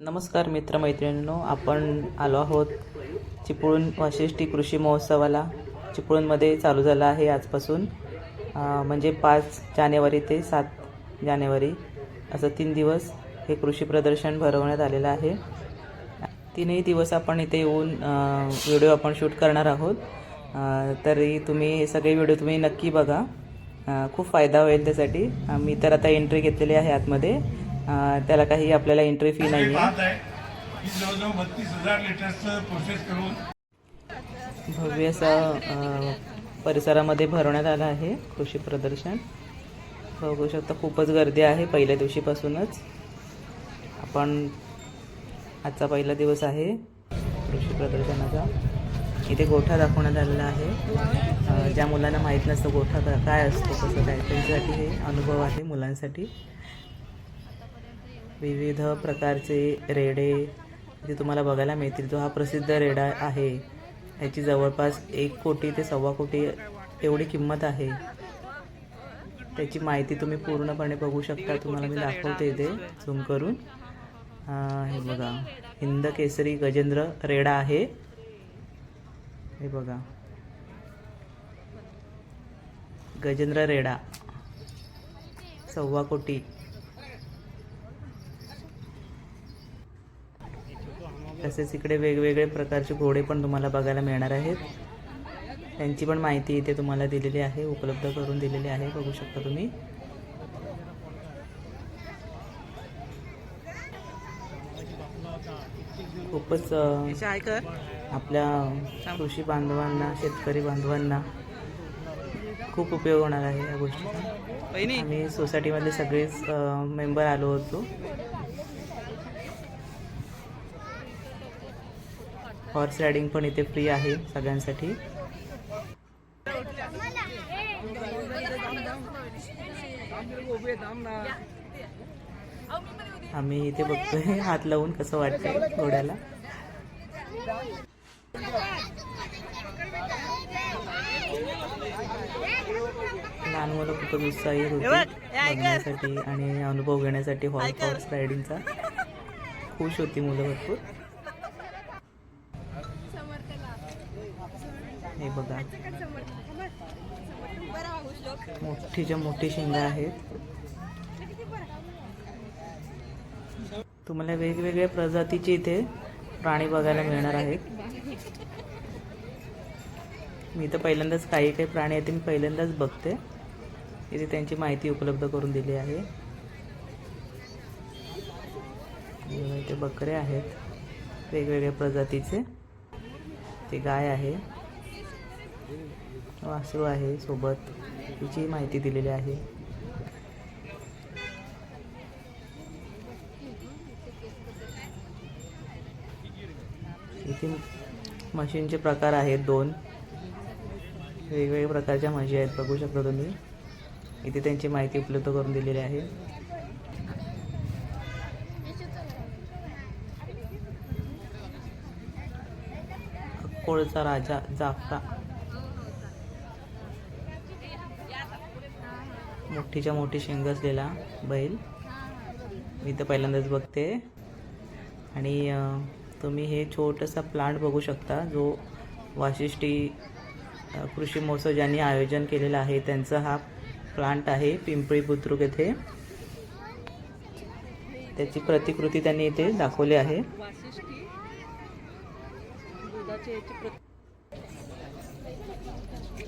नमस्कार मित्रमैत्रिणींनो आपण आलो आहोत चिपळूण वाशिष्ठी कृषी महोत्सवाला. चिपळूणमध्ये चालू झाला आहे आजपासून म्हणजे पाच जानेवारी ते सात जानेवारी असं तीन दिवस हे कृषी प्रदर्शन भरवण्यात आलेलं आहे. तीनही दिवस आपण इथे येऊन व्हिडिओ आपण शूट करणार आहोत. तरी तुम्ही सगळे व्हिडिओ तुम्ही नक्की बघा. खूप फायदा होईल त्यासाठी. मी तर आता एंट्री घेतलेली आहे आतमध्ये. त्याला काही आपल्याला एंट्री फी नाही आहे भव्य असं परिसरामध्ये भरवण्यात आलं आहे कृषी प्रदर्शन. बघू शकता खूपच गर्दी आहे पहिल्या दिवशीपासूनच. आपण आजचा पहिला दिवस आहे कृषी प्रदर्शनाचा. इथे गोठा दाखवण्यात आलेला आहे. ज्या मुलांना माहीत नसतं गोठा काय असतो कसं काय त्यांच्यासाठी हे अनुभव आहे मुलांसाठी. विविध प्रकारचे रेडे जे तुम्हाला बघायला मिळतील. जो हा प्रसिद्ध रेडा आहे. ह्याची जवळपास एक कोटी ते सव्वा कोटी एवढी किंमत आहे. त्याची माहिती तुम्ही पूर्णपणे बघू शकता. तुम्हाला मी दाखवते इथे झूम करून. हे बघा. हिंद केसरी गजेंद्र रेडा आहे. हे बघा. गजेंद्र रेडा. सव्वा कोटी. तसेच इकडे वेगवेगळे प्रकारचे घोडे पण तुम्हाला बघायला मिळणार आहेत. त्यांची पण माहिती इथे तुम्हाला दिलेली आहे उपलब्ध करून दिलेली आहे. बघू शकता तुम्ही. खूपच आपल्या कृषी बांधवांना शेतकरी बांधवांना खूप उपयोग होणार आहे या गोष्टीचा. आम्ही सोसायटीमधले सगळेच मेंबर आलो होतो. हॉर्स रायडिंग पण इथे फ्री आहे सगळ्यांसाठी. आम्ही इथे बघतोय हात लावून कसं वाटतंय घोड्याला. लहान मुलं खूपच उत्साही होती बघण्यासाठी आणि अनुभव घेण्यासाठी हॉर्स हॉर्स रायडिंगचा खुश होती मुलं भरपूर. हे बघा. मोठीच्या मोठी शेंगा आहेत. तुम्हाला वेगवेगळ्या प्रजातीचे इथे प्राणी बघायला मिळणार आहेत. मी तर पहिल्यांदाच काही काही प्राणी आहेत ते मी पहिल्यांदाच बघते. इथे त्यांची माहिती उपलब्ध करून दिली आहे. इथे बकरे आहेत. वेगवेगळ्या प्रजातीचे. ते गाय आहे. वासरू आहे सोबत. तिची माहिती दिलेली आहे. इथे मशीनचे प्रकार आहेत दोन. वेगवेगळ्या प्रकारच्या म्हशी आहेत. बघू शकता तुम्ही. इथे त्यांची माहिती उपलब्ध करून दिलेली आहे. कोळचा राजा जाफरा मोठीच्या मोठी शेंग असलेला बैल. मी तर पहिल्यांदाच बघते. आणि तुम्ही हे छोटंसं प्लांट बघू शकता जो वाशिष्ठी कृषी महोत्सव ज्यांनी आयोजन केलेलं आहे त्यांचा हा प्लांट आहे पिंपळी बुद्रुक येथे. त्याची प्रतिकृती त्यांनी इथे दाखवली आहे.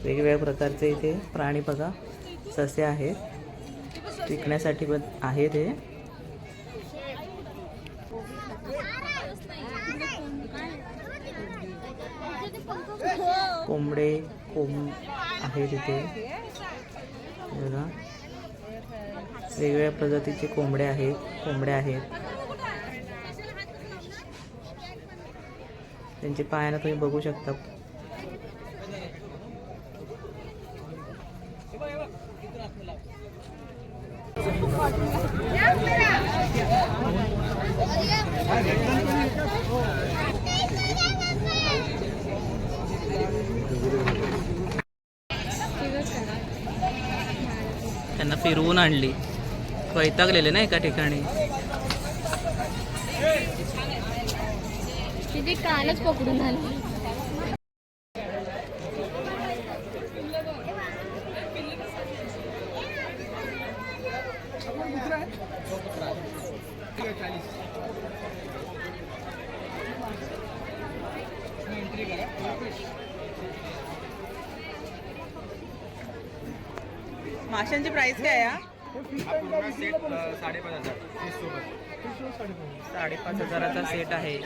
वेगवेगळ्या प्रकारचे इथे प्राणी बघा. ससे आहेत. विकण्यासाठी पण आहेत हे. कोंबडे कोंब आहे तिथे बघा. वेगवेगळ्या प्रजातीचे कोंबडे आहेत कोंबड्या आहेत. त्यांचे पायानं तुम्ही बघू शकता. त्यांना फिरवून आणली. वैतागलेले ना एका ठिकाणी. तिथे कानच पकडून आली. माशांची प्राइस काय आहे साडेपाच हजार. साडेपाच हजाराचा सेट आहे.